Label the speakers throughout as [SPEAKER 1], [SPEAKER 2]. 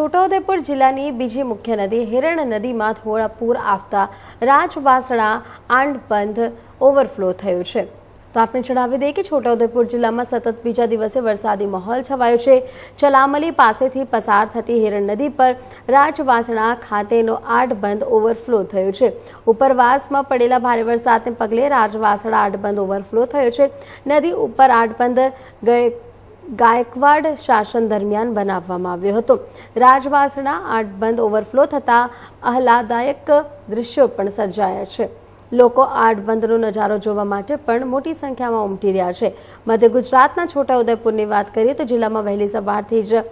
[SPEAKER 1] છોટાઉદેપુર જિલ્લાની બીજી મુખ્ય નદી હિરણ નદીમાં થોડા પૂર આવતા રાજવાસણા આંડબંધ ઓવરફ્લો થયું છે. તો આપણે જણાવી દઈએ કે છોટાઉદેપુર જિલ્લામાં સતત બીજા દિવસે વરસાદી માહોલ છવાયો છે. ચલામલી પાસેથી પસાર થતી હિરણ નદી પર રાજવાસણા ખાતેનો આઠબંધ ઓવરફ્લો થયો છે. ઉપરવાસમાં પડેલા ભારે વરસાદને પગલે રાજવાસણા આઠબંધ ઓવરફ્લો થયો છે. નદી ઉપર આડબંધ ગયે ગાયકવાડ શાસન દરમિયાન બનાવવામાં આવ્યો હતો. રાજવાસણા આઠબંધ ઓવરફ્લો થતાં આહલાદાયક દૃશ્યો પણ સર્જાયા છે. લોકો આઠબંધનો નજારો જોવા માટે પણ મોટી સંખ્યામાં ઉમટી રહ્યા છે. મધ્ય ગુજરાતના છોટાઉદેપુરની વાત કરીએ તો જિલ્લામાં વહેલી સવારથી જ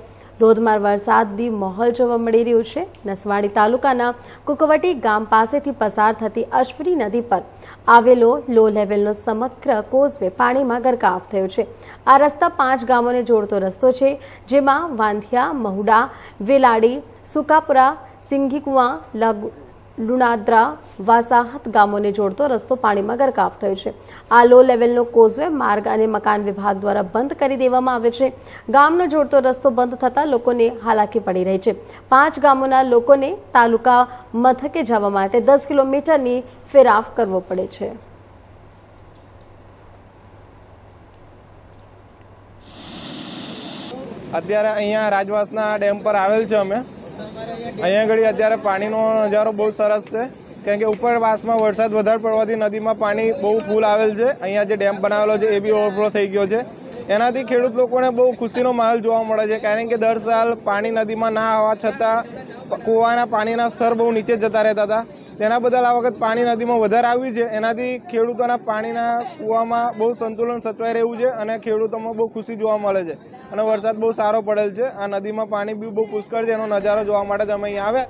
[SPEAKER 1] ધોધમાર વરસાદની માહોલ જોવા મળી રહ્યું છે. નસવાડી તાલુકાના કુકવટી ગામ પાસેથી પસાર થતી અશ્વિની નદી પર આવેલો લો લેવલનો સમગ્ર કોઝવે પાણીમાં ગરકાવ થયો છે. આ રસ્તા પાંચ ગામોને જોડતો રસ્તો છે, જેમાં વાંધિયા, મહુડા, વેલાડી, સુકાપુરા સિંઘીકુવા લગ લુણાદ્રા, વાસાહત ગામોને જોડતો રસ્તો પાણીમાં ગરકાવ થયો છે. આ લો લેવલનો કોઝવે માર્ગ અને મકાન વિભાગ દ્વારા બંધ કરી દેવામાં આવ્યો છે. ગામનો જોડતો રસ્તો બંધ થતાં લોકોને હાલાકી પડી રહી છે. પાંચ ગામોના લોકોને તાલુકા મથકે જવા માટે દસ કિલોમીટરની ફેરાફ કરવો પડે છે.
[SPEAKER 2] અત્યારે અહીંયા રાજવાસના ડેમ પર આવેલ છે અમે. અહીંયા આગળ અત્યારે પાણીનો નજારો બહુ સરસ છે. કેમ કે ઉપરવાસમાં વરસાદ વધારે પડવાથી નદીમાં પાણી બહુ ફૂલ આવેલ છે. અહીંયા જે ડેમ બનાવેલો છે એ બી ઓવરફ્લો થઈ ગયો છે. એનાથી ખેડૂત લોકોને બહુ ખુશીનો માહોલ જોવા મળે છે. કારણ કે દર સાલ પાણી નદીમાં ના આવવા છતાં કૂવાના પાણીના સ્તર બહુ નીચે જતા રહેતા હતા. તેના બદલ આ વખત પાણી નદીમાં વધારે આવ્યું છે. એનાથી ખેડૂતોના પાણીના કૂવામાં બહુ સંતુલન સચવાઈ રહ્યું છે અને ખેડૂતોમાં બહુ ખુશી જોવા મળે છે. અને વરસાદ બહુ સારો પડેલ છે. આ નદીમાં પાણી બી બહુ પુષ્કળ છે. એનો નજારો જોવા માટે તમે અહીંયા આવ્યા.